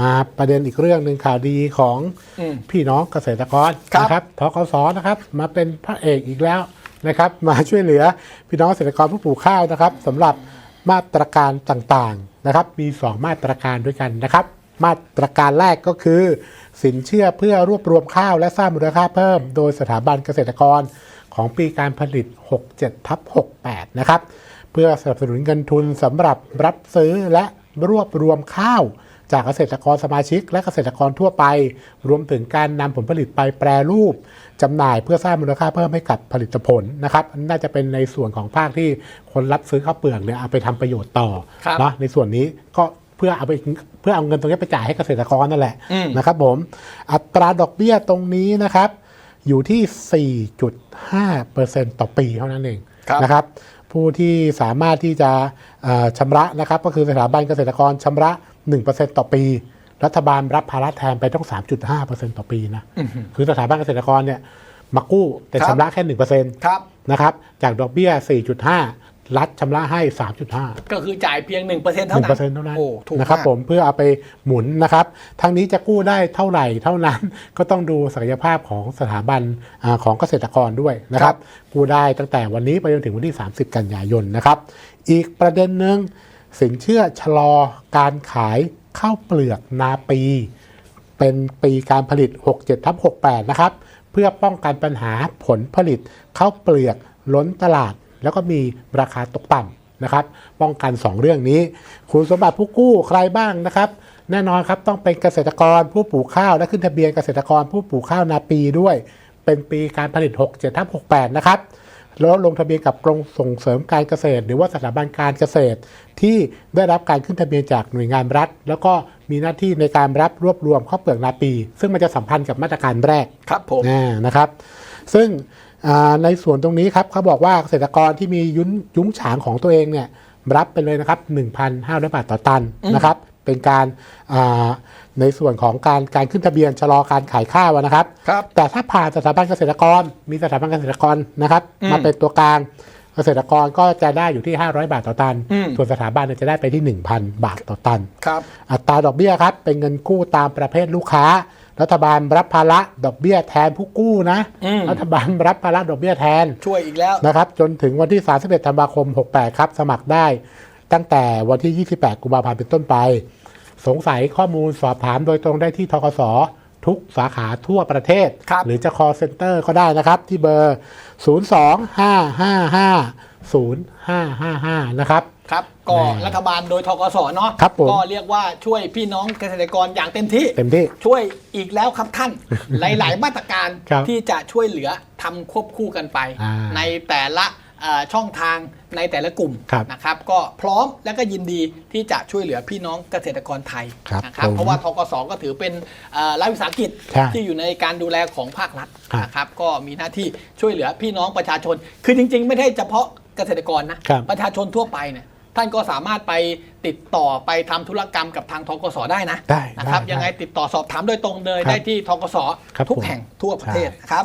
มาประเด็นอีกเรื่องหนึ่งข่าวดีของอืมพี่น้องเกษตรกรครับนะครับทกสนะครับ มาเป็นพระเอกอีกแล้วนะครับ มาช่วยเหลือพี่น้องเกษตรกรผู้ปลูกข้าวนะครับสำหรับมาตรการต่างๆนะครับ มี 2 มาตรการด้วยกันนะครับ มาตรการแรกก็คือ สินเชื่อเพื่อรวบรวมข้าวและสร้างมูลค่าเพิ่ม โดยสถาบันเกษตรกรของปีการผลิต 67ทับ68 นะครับ เพื่อสนับสนุนเงินทุนสำหรับรับซื้อและรวบรวมข้าว จากเกษตรกรสมาชิก และเกษตรกรทั่วไป รวมถึงการนำผลผลิตไปแปรรูปจำหน่ายเพื่อสร้างมูลค่าเพิ่มให้กับผลิตผลนะครับน่าจะเป็นในส่วนของภาคที่คนรับซื้อข้าวเปลือกเนี่ยเอาไปทำประโยชน์ต่อครับเนาะในส่วนนี้ก็เพื่อเอาไปเพื่อเอาเงินตรงนี้ไปจ่ายให้เกษตรกรนั่นแหละอืมนะครับผมอัตราดอกเบี้ยตรงนี้นะครับ อยู่ที่ 4.5%ต่อปีเท่านั้นเองครับนะครับผู้ที่สามารถที่จะเอ่อชำระนะครับ ก็คือสถาบันเกษตรกรชำระ 1%ต่อปี รัฐบาลรับภาระแทนไปต้อง 3.5%ต่อปีนะคือสถาบันเกษตรกรเนี่ยมากู้แต่ครับชำระแค่1%ครับนะครับจากดอกเบี้ย 4.5 รัฐชำระให้ 3.5 ก็คือจ่ายเพียง 1%เท่าหนึ่งนั้เปอร์เซ็นต์เท่านั้นโอ้ถูกนะครับมากผมเพื่อเอาไปหมุนนะครับทั้งนี้จะกู้ได้เท่าไหร่เท่านั้นก็ต้องดูศักยภาพของสถาบันอาของเกษตรกรด้วยนะครับกู้ได้ตั้งแต่วันนี้ไปจนถึงวันที่ 30 กันยายนนะครับ อีกประเด็นหนึ่ง สินเชื่อชะลอการขายข้าวเปลือกนาปี เป็นปีการผลิต 67ทับ68 นะครับ เพื่อป้องกันปัญหาผลผลิตข้าวเปลือกล้นตลาด แล้วก็มีราคาตกต่ำนะครับ ป้องกัน 2 เรื่องนี้ คุณสมบัติผู้กู้ใครบ้างนะครับ แน่นอนครับต้องเป็นเกษตรกรผู้ปลูกข้าว และขึ้นทะเบียนเกษตรกรผู้ปลูกข้าวนาปีด้วย เป็นปีการผลิต 67ทับ68 นะครับ แล้วลงทะเบียนกับกรมส่งเสริมการเกษตร หรือว่าสถาบันการเกษตร ที่ได้รับการขึ้นทะเบียนจากหน่วยงานรัฐ แล้วก็มีหน้าที่ในการรับรวบรวมข้าวเปลือกนาปี ซึ่งมันจะสัมพันธ์กับมาตรการแรกครับผมอ่านะครับ ซึ่งอ่าในส่วนตรงนี้ครับเขาบอกว่าเกษตรกรที่มียุ้นยุ้งฉางของตัวเองเนี่ยรับไปเลยนะครับ1,500 บาทต่อตันนะครับ เป็นการอ่าในส่วนของการการขึ้นทะเบียนชะลอการขายข้าวนะครับครับ แต่ถ้าผ่านสถาบันเกษตรกร มีสถาบันเกษตรกรนะครับอืมมาเป็นตัวกลางเกษตรกรก็จะได้อยู่ที่ 500 บาทต่อตันอืมส่วนสถาบันเนี่ยจะได้ไปที่ 1,000 บาทต่อตันครับอัตราดอกเบี้ยครับ เป็นเงินกู้ตามประเภทลูกค้า รัฐบาลรับภาระดอกเบี้ยแทนผู้กู้นะอืมรัฐบาลรับภาระดอกเบี้ยแทน ช่วยอีกแล้วนะครับ จนถึงวันที่ 31 ธันวาคม 68 ครับ สมัครได้ตั้งแต่วันที่ 28 กุมภาพันธ์เป็นต้นไป สงสัยข้อมูลสอบถามโดยตรงได้ที่ทกสทุกสาขาทั่วประเทศครับหรือจะ call center ก็ได้นะครับ ที่เบอร์ 02-555-0555 นะครับ ครับ ก็แน่รัฐบาลโดยทกสเนาะครับผมก็เรียกว่าช่วยพี่น้องเกษตรกรอย่างเต็มที่เต็มที่ ช่วยอีกแล้วครับท่าน หลาย ๆ มาตรการครับที่จะช่วยเหลือทำควบคู่กันไปอ่าในแต่ละเอ่อ ช่องทางในแต่ละกลุ่มครับนะครับ ก็พร้อมและก็ยินดีที่จะช่วยเหลือพี่น้องเกษตรกรไทยครับนะครับผมเพราะว่าทกสก็ถือเป็นเอ่อรัฐวิสาหกิจใช่ที่อยู่ในการดูแลของภาครัฐครับนะครับก็มีหน้าที่ช่วยเหลือพี่น้องประชาชน คือจริง ๆ ไม่ได้เฉพาะเกษตรกรนะครับประชาชนทั่วไปเนี่ยท่านก็สามารถไปติดต่อไปทำธุรกรรมกับทางทกสได้นะได้นะครับได้ยังไงติดต่อสอบถามโดยตรงเลยครับได้ที่ทกสครับทุกผมแห่งทั่วประเทศใช่นะครับ